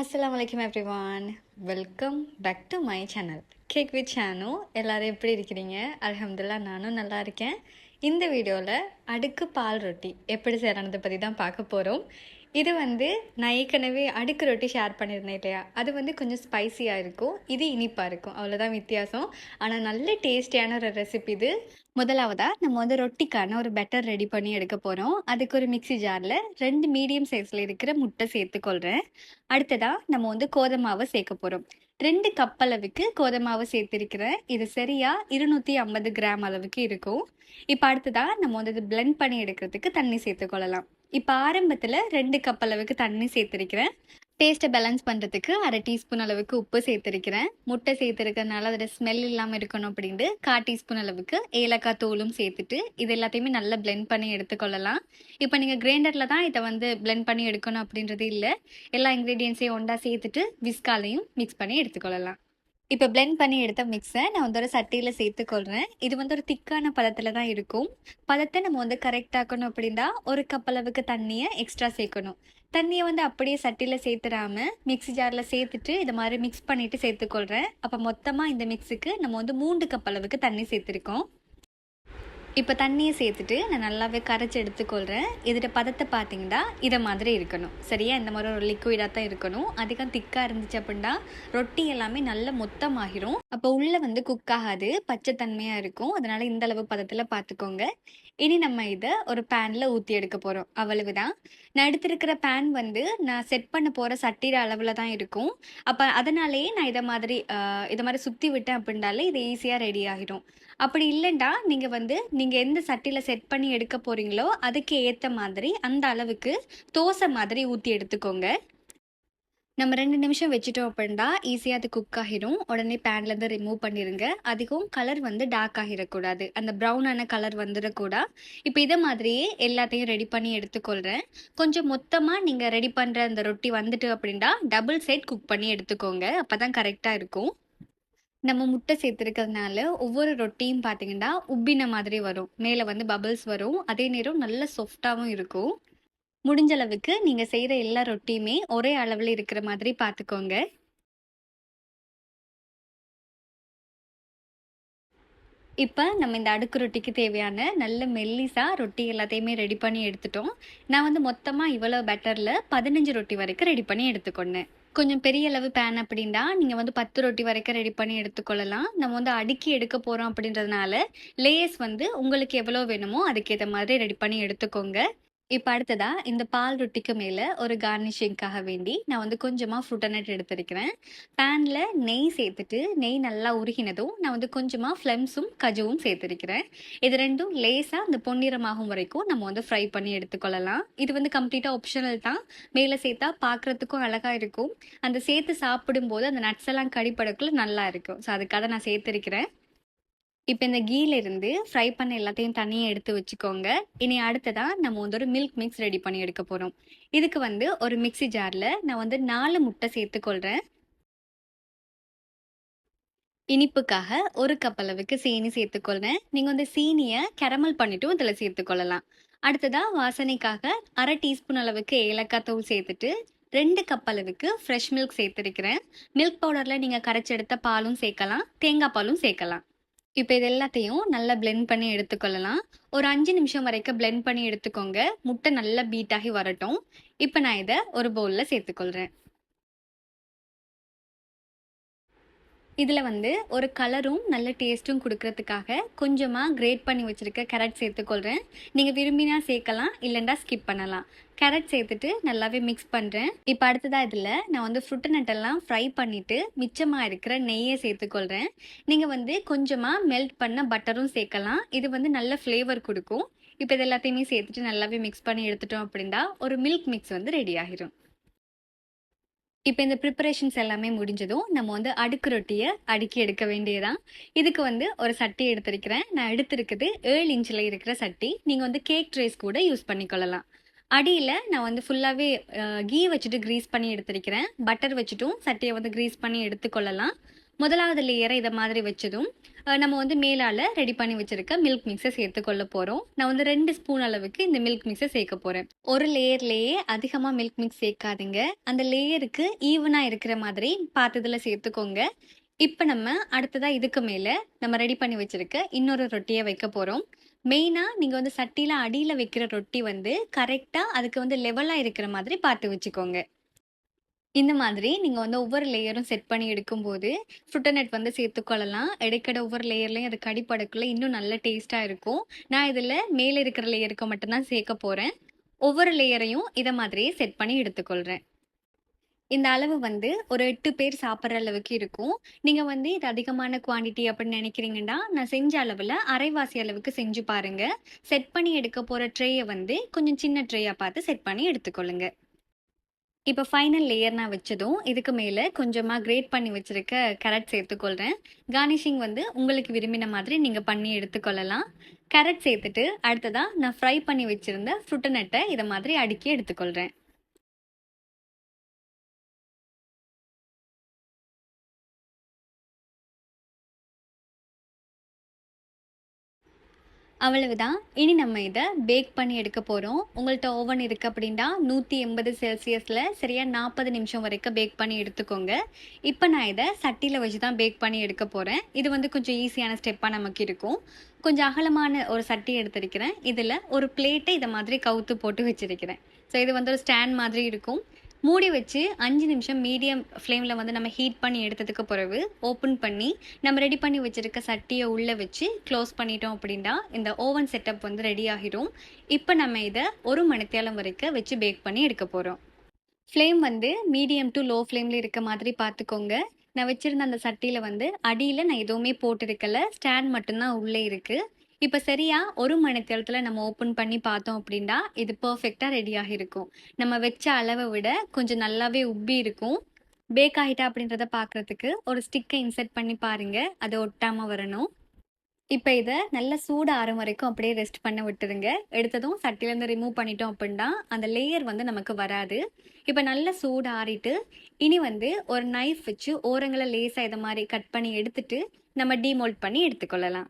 அஸ்ஸாமுலைக்கும் every one welcome back to my channel cake with Senu எல்லோரும் எப்படி இருக்கிறீங்க? அலமதுல்லா நானும் நல்லா இருக்கேன். இந்த வீடியோவில் அடுக்கு பால் ரொட்டி எப்படி செய்யறதை பற்றி தான் பார்க்க போகிறோம் இது வந்து நான் ஏற்கனவே அடுக்கு ரொட்டி ஷேர் பண்ணியிருந்தேன் இல்லையா? அது வந்து கொஞ்சம் ஸ்பைசியாக இருக்கும். இது இனிப்பாக இருக்கும். அவ்வளோதான் வித்தியாசம். ஆனால் நல்ல டேஸ்டியான ஒரு ரெசிபி இது. முதலாவதாக நம்ம வந்து ரொட்டிக்கான ஒரு பெட்டர் ரெடி பண்ணி எடுக்க போகிறோம் அதுக்கு ஒரு மிக்ஸி ஜாரில் ரெண்டு மீடியம் சைஸில் இருக்கிற முட்டை சேர்த்துக்கொள்கிறேன் அடுத்ததாக நம்ம வந்து கோதமாவை சேர்க்க போகிறோம் ரெண்டு கப் அளவுக்கு கோதமாவை சேர்த்திருக்கிறேன். இது சரியாக இருநூற்றி ஐம்பது கிராம் அளவுக்கு இருக்கும். இப்போ அடுத்ததாக நம்ம வந்து இது பிளெண்ட் பண்ணி எடுக்கிறதுக்கு தண்ணி சேர்த்துக்கொள்ளலாம் இப்போ ஆரம்பத்தில் ரெண்டு கப் அளவுக்கு தண்ணி சேர்த்துருக்கிறேன். டேஸ்ட்டை பேலன்ஸ் பண்ணுறதுக்கு அரை டீஸ்பூன் அளவுக்கு உப்பு சேர்த்துருக்கிறேன். முட்டை சேர்த்துருக்கறனால அதோட ஸ்மெல் இல்லாமல் இருக்கணும் அப்படின்ட்டு கால் டீஸ்பூன் அளவுக்கு ஏலக்காய் தூளும் சேர்த்துட்டு இது எல்லாத்தையுமே நல்லா பிளெண்ட் பண்ணி எடுத்துக்கொள்ளலாம். இப்போ நீங்கள் கிரைண்டரில் தான் இதை வந்து பிளெண்ட் பண்ணி எடுக்கணும் அப்படின்றது இல்லை. எல்லா இன்க்ரீடியன்ஸையும் ஒன்றா சேர்த்துட்டு விஸ்காலையும் மிக்ஸ் பண்ணி எடுத்துக்கொள்ளலாம். இப்போ பிளெண்ட் பண்ணி எடுத்த மிக்ஸை நான் வந்து ஒரு சட்டியில் சேர்த்துக்கொள்கிறேன் இது வந்து ஒரு திக்கான பதத்தில் தான் இருக்கும். பதத்தை நம்ம வந்து கரெக்டாக்கணும் அப்படின்னா ஒரு கப் அளவுக்கு தண்ணியை எக்ஸ்ட்ரா சேர்க்கணும். தண்ணியை வந்து அப்படியே சட்டியில் சேர்த்துடாம மிக்ஸி ஜாரில் சேர்த்துட்டு இது மாதிரி மிக்ஸ் பண்ணிட்டு சேர்த்துக்கொள்கிறேன் அப்போ மொத்தமாக இந்த மிக்ஸுக்கு நம்ம வந்து மூன்று கப் அளவுக்கு தண்ணி சேர்த்துருக்கோம். இப்போ தண்ணியை சேர்த்துட்டு நான் நல்லாவே கரைச்சி எடுத்துக்கொள்கிறேன் இதோட பதத்தை பார்த்தீங்கன்னா இதை மாதிரி இருக்கணும். சரியா? இந்த மாதிரி ஒரு லிக்விடாக தான் இருக்கணும். அதிகம் திக்காக இருந்துச்சு அப்படின்னா ரொட்டி எல்லாமே நல்ல மொத்தமாகிரும். அப்போ உள்ளே வந்து குக் ஆகாது. பச்சை தன்மையாக இருக்கும். அதனால இந்த அளவு பதத்தில் பார்த்துக்கோங்க இனி நம்ம இதை ஒரு பேனில் ஊற்றி எடுக்க போகிறோம் அவ்வளவுதான். நான் எடுத்திருக்கிற பேன் வந்து நான் செட் பண்ண போகிற சட்டிர அளவில் தான் இருக்கும். அப்போ அதனாலேயே நான் இதை மாதிரி இதை மாதிரி சுற்றி விட்டேன் அப்படின்னாலே இது ஈஸியாக ரெடி ஆகிடும். அப்படி இல்லைண்டா நீங்கள் வந்து நீங்கள் எந்த சட்டியில் செட் பண்ணி எடுக்க போகிறீங்களோ அதுக்கு ஏற்ற மாதிரி அந்த அளவுக்கு தோசை மாதிரி ஊற்றி எடுத்துக்கோங்க. நம்ம ரெண்டு நிமிஷம் வச்சுட்டோம் அப்படின்னா ஈஸியாக அது குக் ஆகிடும் உடனே பேன்லேருந்து ரிமூவ் பண்ணிடுங்க அதிகம் கலர் வந்து டார்க் ஆகிடக்கூடாது. அந்த ப்ரௌனான கலர் வந்துடக்கூடா. இப்போ இதை மாதிரியே எல்லாத்தையும் ரெடி பண்ணி எடுத்துக்கொள்கிறேன் கொஞ்சம் மொத்தமாக நீங்கள் ரெடி பண்ணுற அந்த ரொட்டி வந்துட்டு அப்படின்னா டபுள் சைட் குக் பண்ணி எடுத்துக்கோங்க. அப்போ தான் கரெக்டாக இருக்கும். நம்ம முட்டை சேர்த்துருக்கிறதுனால ஒவ்வொரு ரொட்டியும் பார்த்தீங்கன்னா உப்பின மாதிரி வரும். மேலே வந்து பபிள்ஸ் வரும். அதே நேரம் நல்ல சாஃப்டாகவும் இருக்கும். முடிஞ்ச அளவுக்கு நீங்கள் செய்கிற எல்லா ரொட்டியுமே ஒரே அளவில் இருக்கிற மாதிரி பார்த்துக்கோங்க இப்போ நம்ம இந்த அடுக்கு ரொட்டிக்கு தேவையான நல்ல மெல்லிசா ரொட்டி எல்லாத்தையுமே ரெடி பண்ணி எடுத்துட்டோம். நான் வந்து மொத்தமாக இவ்வளோ பெட்டரில் பதினஞ்சு ரொட்டி வரைக்கும் ரெடி பண்ணி எடுத்துக்கொண்டேன். கொஞ்சம் பெரிய அளவு பேன் அப்படின்னா நீங்கள் வந்து பத்து ரொட்டி வரைக்கும் ரெடி பண்ணி எடுத்துக்கொள்ளலாம். நம்ம வந்து அடுக்கி எடுக்க போகிறோம் அப்படின்றதுனால லேயர்ஸ் வந்து உங்களுக்கு எவ்வளோ வேணுமோ அதுக்கேற்ற மாதிரி ரெடி பண்ணி எடுத்துக்கோங்க. இப்போ அடுத்ததா இந்த பால் ரொட்டிக்கு மேலே ஒரு கார்னிஷிங்காக வேண்டி நான் வந்து கொஞ்சமாக ஃப்ரூட்டனட் எடுத்திருக்கிறேன். பேனில் நெய் சேர்த்துட்டு நெய் நல்லா உருகினதும் நான் வந்து கொஞ்சமாக ஃப்ளெம்ஸும் கஜுவும் சேர்த்துருக்கிறேன். இது ரெண்டும் லேசாக அந்த பொன்னிறமாகும் வரைக்கும் நம்ம வந்து ஃப்ரை பண்ணி எடுத்துக்கொள்ளலாம். இது வந்து கம்ப்ளீட்டாக ஆப்ஷனல் தான். மேலே சேர்த்தா பார்க்குறதுக்கும் அழகாக இருக்கும். அந்த சேர்த்து சாப்பிடும்போது அந்த நட்ஸ் எல்லாம் கடிப்படக்குள்ள நல்லா இருக்கும். ஸோ அதுக்காக நான் சேர்த்துருக்கிறேன். இப்போ இந்த கீல இருந்து ஃப்ரை பண்ண எல்லாத்தையும் தனியாக எடுத்து வச்சுக்கோங்க. இனி அடுத்ததாக நம்ம வந்து ஒரு மில்க் மிக்ஸ் ரெடி பண்ணி எடுக்க போகிறோம் இதுக்கு வந்து ஒரு மிக்ஸி ஜாரில் நான் வந்து நாலு முட்டை சேர்த்துக்கொள்கிறேன் இனிப்புக்காக ஒரு கப் அளவுக்கு சீனி சேர்த்துக்கொள்கிறேன் நீங்கள் வந்து சீனியை கரமல் பண்ணிட்டும் இதில் சேர்த்துக்கொள்ளலாம் அடுத்ததாக வாசனைக்காக அரை டீஸ்பூன் அளவுக்கு ஏலக்காய் தூள் சேர்த்துட்டு ரெண்டு கப் அளவுக்கு ஃப்ரெஷ் மில்க் சேர்த்துருக்கிறேன். மில்க் பவுடரில் நீங்கள் கரைச்செடுத்த பாலும் சேர்க்கலாம். தேங்காய் பாலும் சேர்க்கலாம். இப்போ இது எல்லாத்தையும் நல்லா பிளெண்ட் பண்ணி எடுத்துக்கொள்ளலாம். ஒரு அஞ்சு நிமிஷம் வரைக்கும் பிளெண்ட் பண்ணி எடுத்துக்கோங்க. முட்டை நல்லா பீட் ஆகி வரட்டும். இப்போ நான் இதை ஒரு பவுலில் சேர்த்துக்கொள்கிறேன் இதில் வந்து ஒரு கலரும் நல்ல டேஸ்ட்டும் கொடுக்கறதுக்காக கொஞ்சமாக கிரேட் பண்ணி வச்சுருக்க கேரட் சேர்த்துக்கொள்கிறேன் நீங்கள் விரும்பினா சேர்க்கலாம் இல்லைண்டா ஸ்கிப் பண்ணலாம். கேரட் சேர்த்துட்டு நல்லாவே மிக்ஸ் பண்ணுறேன் இப்போ அடுத்ததாக இதில் நான் வந்து ஃப்ரூட்டு நட்டெல்லாம் ஃப்ரை பண்ணிவிட்டு மிச்சமாக இருக்கிற நெய்யை சேர்த்துக்கொள்கிறேன் நீங்கள் வந்து கொஞ்சமாக மெல்ட் பண்ண பட்டரும் சேர்க்கலாம். இது வந்து நல்ல ஃப்ளேவர் கொடுக்கும். இப்போ இது எல்லாத்தையுமே சேர்த்துட்டு நல்லாவே மிக்ஸ் பண்ணி எடுத்துட்டோம் அப்படின்னா ஒரு மில்க் மிக்ஸ் வந்து ரெடி ஆகிரும் இப்போ இந்த ப்ரிப்பரேஷன்ஸ் எல்லாமே முடிஞ்சதும் நம்ம வந்து அடுக்கு ரொட்டியை அடுக்கி எடுக்க வேண்டியதான் இதுக்கு வந்து ஒரு சட்டி எடுத்திருக்கிறேன். நான் எடுத்திருக்குது ஏழு இன்ச்சில் இருக்கிற சட்டி. நீங்கள் வந்து கேக் ட்ரேஸ் கூட யூஸ் பண்ணிக்கொள்ளலாம். அடியில் நான் வந்து ஃபுல்லாகவே கீ வச்சுட்டு க்ரீஸ் பண்ணி எடுத்திருக்கிறேன். பட்டர் வச்சுட்டும் சட்டியை வந்து க்ரீஸ் பண்ணி எடுத்துக்கொள்ளலாம். முதலாவது லேயரை இதை மாதிரி வச்சதும் நம்ம வந்து மேலால் ரெடி பண்ணி வச்சிருக்க மில்க் மிக்ஸை சேர்த்துக்கொள்ள போகிறோம் நான் வந்து ரெண்டு ஸ்பூன் அளவுக்கு இந்த மில்க் மிக்ஸை சேர்க்க போகிறேன் ஒரு லேயர்லேயே அதிகமாக மில்க் மிக்ஸ் சேர்க்காதீங்க. அந்த லேயருக்கு ஈவனாக இருக்கிற மாதிரி பார்த்து இதில் சேர்த்துக்கோங்க. இப்போ நம்ம அடுத்ததாக இதுக்கு மேலே நம்ம ரெடி பண்ணி வச்சிருக்க இன்னொரு ரொட்டியை வைக்க போகிறோம் மெயினாக நீங்கள் வந்து சட்டியில் அடியில் வைக்கிற ரொட்டி வந்து கரெக்டாக அதுக்கு வந்து லெவலாக இருக்கிற மாதிரி பார்த்து வச்சுக்கோங்க. இந்த மாதிரி நீங்கள் வந்து ஒவ்வொரு லேயரும் செட் பண்ணி எடுக்கும்போது ஃப்ருட்டனட் வந்து சேர்த்துக்கொள்ளலாம். இடைக்கடை ஒவ்வொரு லேயர்லையும் அது கடிப்படக்குள்ள இன்னும் நல்ல டேஸ்ட்டாக இருக்கும். நான் இதில் மேலே இருக்கிற லேயருக்கு மட்டும்தான் சேர்க்க போகிறேன் ஒவ்வொரு லேயரையும் இதை மாதிரியே செட் பண்ணி எடுத்துக்கொள்கிறேன் இந்த அளவு வந்து ஒரு எட்டு பேர் சாப்பிட்ற அளவுக்கு இருக்கும். நீங்கள் வந்து இது அதிகமான குவான்டிட்டி அப்படின்னு நினைக்கிறீங்கன்னா நான் செஞ்ச அளவில் அரைவாசி அளவுக்கு செஞ்சு பாருங்கள் செட் பண்ணி எடுக்க போகிற ட்ரேயை வந்து கொஞ்சம் சின்ன ட்ரேயாக பார்த்து செட் பண்ணி எடுத்துக்கொள்ளுங்கள் இப்போ ஃபைனல் லேயர் நான் வச்சதும் இதுக்கு மேலே கொஞ்சமாக கிரேட் பண்ணி வச்சுருக்க கேரட் சேர்த்துக்கொள்கிறேன் கார்னிஷிங் வந்து உங்களுக்கு விரும்பின மாதிரி நீங்கள் பண்ணி எடுத்துக்கொள்ளலாம். கேரட் சேர்த்துட்டு அடுத்ததாக நான் ஃப்ரை பண்ணி வச்சுருந்த ஃப்ருட்டனட்டை இதை மாதிரி அடுக்கி எடுத்துக்கொள்கிறேன் அவ்வளவுதான் இனி நம்ம இதை பேக் பண்ணி எடுக்க போகிறோம் உங்கள்கிட்ட ஓவன் இருக்குது அப்படின்னா நூற்றி எண்பது செல்சியஸில் சரியாக நாற்பது நிமிஷம் வரைக்கும் பேக் பண்ணி எடுத்துக்கோங்க. இப்போ நான் இதை சட்டியில் வச்சு தான் பேக் பண்ணி எடுக்க போகிறேன் இது வந்து கொஞ்சம் ஈஸியான ஸ்டெப்பாக நமக்கு இருக்கும். கொஞ்சம் அகலமான ஒரு சட்டி எடுத்திருக்கிறேன். இதில் ஒரு பிளேட்டை இதை மாதிரி கவுத்து போட்டு வச்சிருக்கிறேன். ஸோ இது வந்து ஒரு ஸ்டாண்ட் மாதிரி இருக்கும். மூடி வச்சு அஞ்சு நிமிஷம் மீடியம் ஃப்ளேமில் வந்து நம்ம ஹீட் பண்ணி எடுத்ததுக்கு பிறகு ஓப்பன் பண்ணி நம்ம ரெடி பண்ணி வச்சுருக்க சட்டியை உள்ளே வச்சு க்ளோஸ் பண்ணிட்டோம் அப்படின்னா இந்த ஓவன் செட்டப் வந்து ரெடி ஆகிரும். இப்போ நம்ம இதை ஒரு மணித்தேலம் வரைக்கும் வச்சு பேக் பண்ணி எடுக்க போகிறோம் ஃப்ளேம் வந்து மீடியம் டு லோ ஃப்ளேமில் இருக்க மாதிரி பார்த்துக்கோங்க. நான் வச்சுருந்த அந்த சட்டியில் வந்து அடியில் நான் எதுவுமே போட்டிருக்கல. ஸ்டாண்ட் மட்டும்தான் உள்ளே இருக்குது இப்போ சரியா ஒரு மணி நேரத்தில் நம்ம ஓப்பன் பண்ணி பார்த்தோம் அப்படின்னா இது பர்ஃபெக்டாக ரெடியாக இருக்கும். நம்ம வச்ச அளவை விட கொஞ்சம் நல்லாவே உப்பி இருக்கும். பேக் ஆகிட்டா அப்படின்றத பார்க்குறதுக்கு ஒரு ஸ்டிக்கை இன்செர்ட் பண்ணி பாருங்கள் அது ஒட்டாமல் வரணும். இப்போ இதை நல்ல சூடு ஆறும் வரைக்கும் அப்படியே ரெஸ்ட் பண்ண விட்டுருங்க. எடுத்ததும் சட்டிலேருந்து ரிமூவ் பண்ணிட்டோம் அப்படின்னா அந்த லேயர் வந்து நமக்கு வராது. இப்போ நல்லா சூடு ஆறிட்டு இனி வந்து ஒரு நைஃப் வச்சு ஓரங்களை லேசாக இதை மாதிரி கட் பண்ணி எடுத்துட்டு நம்ம டீமோல்ட் பண்ணி எடுத்துக்கொள்ளலாம்.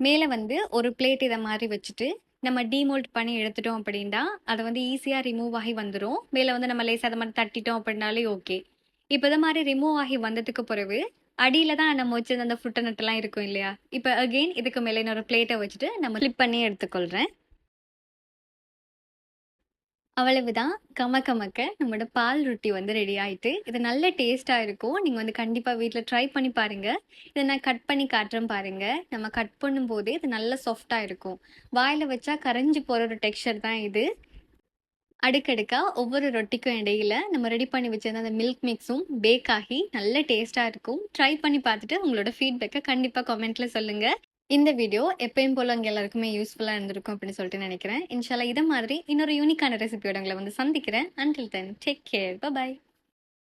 மேலே வந்து ஒரு பிளேட் இதை மாதிரி வச்சுட்டு நம்ம டீமோல்ட் பண்ணி எடுத்துட்டோம் அப்படின்னா அதை வந்து ஈஸியாக ரிமூவ் ஆகி வந்துடும் மேலே வந்து நம்ம லேசாக அதை மாதிரி தட்டிட்டோம் அப்படின்னாலே ஓகே இப்போ இதை மாதிரி ரிமூவ் ஆகி வந்ததுக்கு பிறகு அடியில் தான் நம்ம வச்சிருந்த அந்த ஃபுட்டை நட்டெல்லாம் இருக்கும் இல்லையா? இப்போ அகெயின் இதுக்கு மேலே இன்னொரு பிளேட்டை வச்சுட்டு நம்ம ஃப்ளிப் பண்ணி எடுத்துக்கொள்கிறேன் அவ்வளவுதான். கம கமக்க நம்மளோட பால் ரொட்டி வந்து ரெடி ஆயிட்டு இது நல்ல டேஸ்ட்டாக இருக்கும். நீங்கள் வந்து கண்டிப்பாக வீட்டில் ட்ரை பண்ணி பாருங்கள் இதை நான் கட் பண்ணி காட்டுறேன் பாருங்கள் நம்ம கட் பண்ணும்போது இது நல்ல சாஃப்டாக இருக்கும். வாயில் வச்சா கரைஞ்சி போகிற ஒரு டெக்ஸ்டர் தான் இது. அடுக்கடுக்காக ஒவ்வொரு ரொட்டிக்கும் இடையில நம்ம ரெடி பண்ணி வச்சிருந்த அந்த மில்க் மிக்ஸும் பேக் ஆகி நல்ல டேஸ்ட்டாக இருக்கும். ட்ரை பண்ணி பார்த்துட்டு உங்களோட ஃபீட்பேக்கை கண்டிப்பாக கமெண்ட்டில் சொல்லுங்கள் இந்த வீடியோ எப்பயும் போல அங்கே எல்லாருக்குமே யூஸ்ஃபுல்லாக இருந்திருக்கும் அப்படின்னு சொல்லிட்டு நினைக்கிறேன். இன்ஷால்லா இதை மாதிரி இன்னொரு யூனிக்கான ரெசிபியோட உங்களை வந்து சந்திக்கிறேன். Until then take care bye